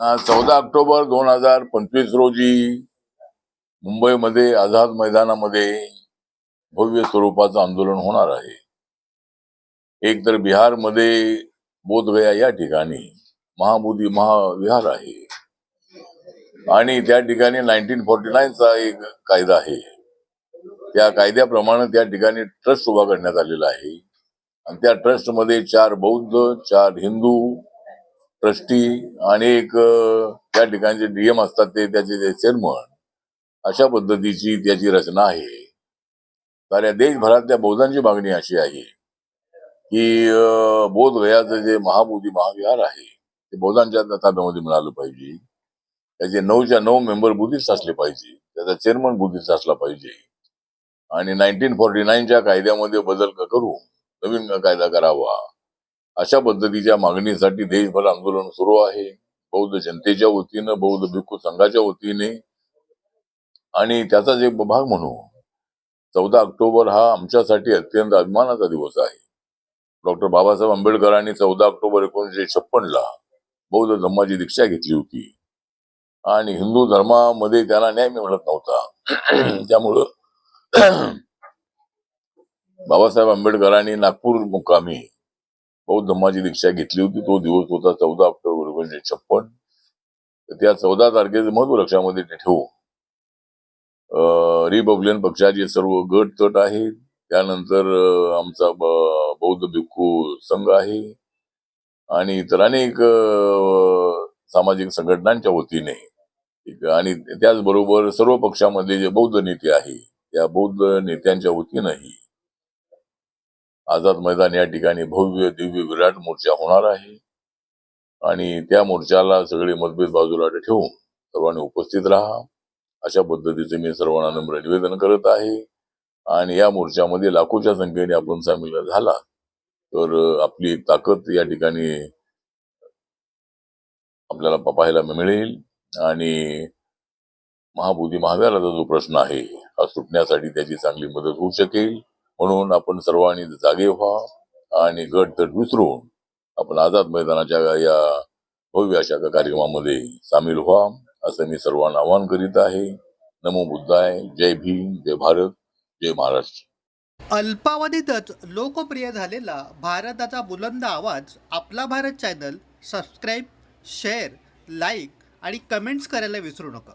चौदा ऑक्टोबर दोन हजार पंचवीस रोजी मुंबईमध्ये आझाद मैदानामध्ये भव्य स्वरूपाचं आंदोलन होणार आहे. एक तर बिहारमध्ये बोधगया या ठिकाणी महाबोधी महाविहार आहे. आणि त्या ठिकाणी नाईन्टीन फोर्टी नाईनचा एक कायदा आहे. त्या कायद्याप्रमाणे त्या ठिकाणी ट्रस्ट उभा करण्यात आलेला आहे. आणि त्या ट्रस्टमध्ये चार बौद्ध चार हिंदू ट्रस्टी आणि एक त्या ठिकाणचे डीएम असतात ते त्याचे चेअरमन अशा पद्धतीची त्याची रचना आहे. तर देशभरातल्या बौद्धांची मागणी अशी आहे की अ, बोधगयाचं जे महाबोधी महाविहार आहे ते बौद्धांच्या ताब्यामध्ये मिळालं पाहिजे. त्याचे नऊच्या नऊ मेंबर बुद्धिस्ट असले पाहिजे त्याचा चेअरमन बुद्धिस्ट असला पाहिजे. आणि नाईन्टीन फोर्टी नाईनच्या कायद्यामध्ये बदल करून नवीन कायदा करावा. अशा पद्धतीच्या मागणीसाठी देशभर आंदोलन सुरू आहे. बौद्ध जनतेच्या वतीनं बौद्ध भिक्खू संघाच्या वतीने. आणि त्याचाच एक भाग म्हणू चौदा ऑक्टोबर हा आमच्यासाठी अत्यंत अभिमानाचा दिवस आहे. डॉक्टर बाबासाहेब आंबेडकरांनी चौदा ऑक्टोबर एकोणीसशे छप्पन ला बौद्ध धम्माची दीक्षा घेतली होती. आणि हिंदू धर्मामध्ये त्यांना न्याय मिळत नव्हता. त्यामुळं बाबासाहेब आंबेडकरांनी नागपूर मुक्कामी बौद्ध धम्माची दीक्षा घेतली होती. तो दिवस होता चौदा ऑक्टोबर एकोणीशे छप्पन. त्या चौदा तारखेचं महत्त्व लक्षामध्ये ठेवू. रिपब्लिकन पक्षाचे सर्व गट तट आहेत त्यानंतर आमचा बौद्ध भिक्खू संघ आहे. आणि इतर अनेक सामाजिक संघटनांच्या वतीने आणि त्याचबरोबर सर्व पक्षामध्ये जे बौद्ध नेते आहे त्या बौद्ध नेत्यांच्या वतीनंही आझाद मैदान या ठिकाणी भव्य दिव्य विराट मोर्चा होणार आहे. आणि त्या मोर्चाला सगळे मतभेद बाजूला ठेवून सर्वांनी उपस्थित राहा. अशा पद्धतीचे मी सर्वांना नम्र निवेदन करत आहे. आणि या मोर्चामध्ये लाखोच्या संख्येने आपण सामील झाला तर आपली ताकद या ठिकाणी आपल्याला पाहायला मिळेल. आणि महाबोधी महाव्यालाचा जो प्रश्न आहे हा सुटण्यासाठी त्याची चांगली मदत होऊ शकेल. म्हणून आपण सर्वांनी जागे व्हा आणि गट तट विसरून आपण आझाद मैदानाच्या या भव्य अशा कार्यक्रमामध्ये सामील व्हा असं मी सर्वांना आवाहन करीत आहे. नमो बुद्धाय. जय भीम. जय भारत. जय महाराष्ट्र. अल्पावधीतच लोकप्रिय झालेला भारताचा बुलंद आवाज आपला Bharat channel subscribe share like आणि कमेंट्स करायला विसरू नका.